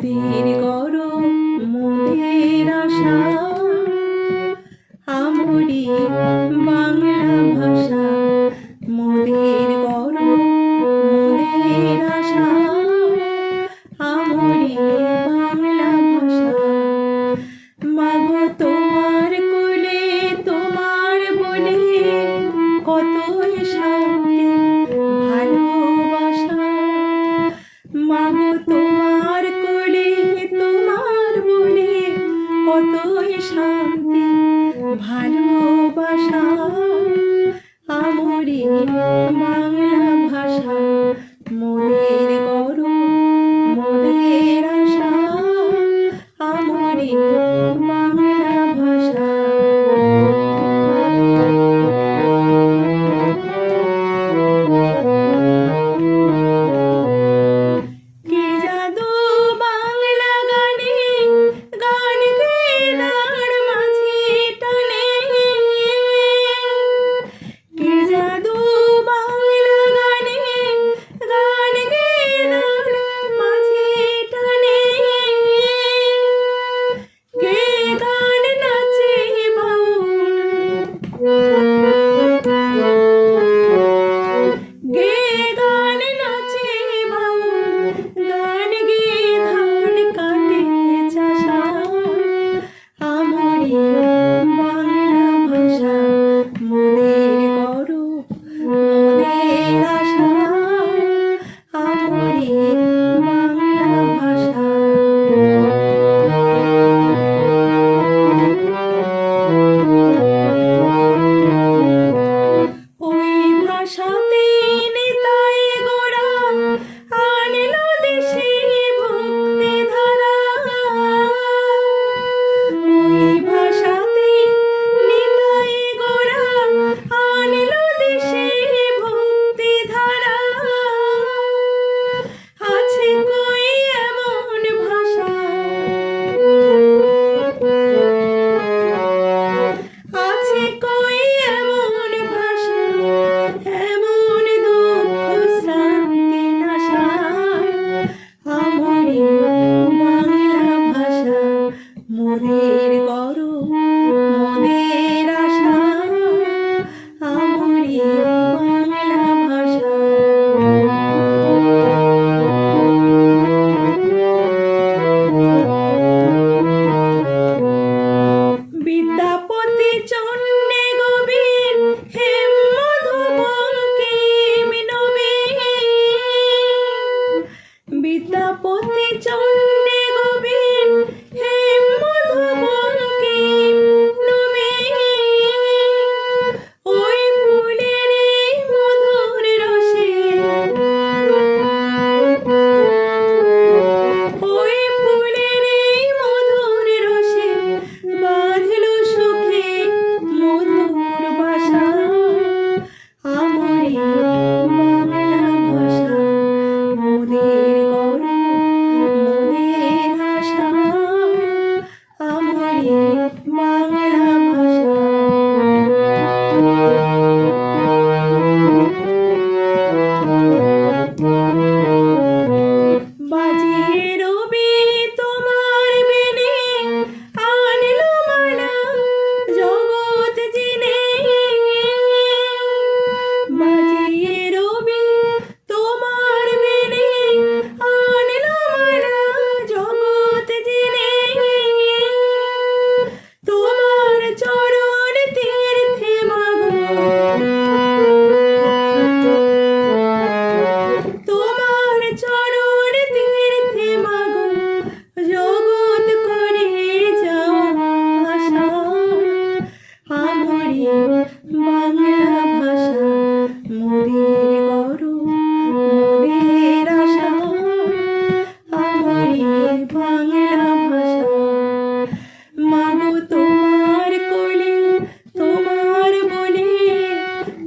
মোদের গরম মোদের আশা। আমরি বাংলা ভাষা মোদের গরম মোদের আশা। আমরি বাংলা ভাষা Mm-hmm. れちゃう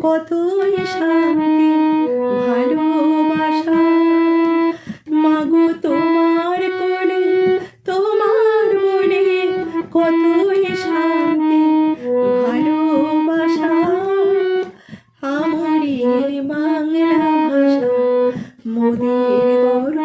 কতই শান্তি, ভালোবাসা। মাগো, তোমার কোলে, তোমার বলে কতই শান্তি, ভালোবাসা। আমার বাংলা ভাষা, মোদের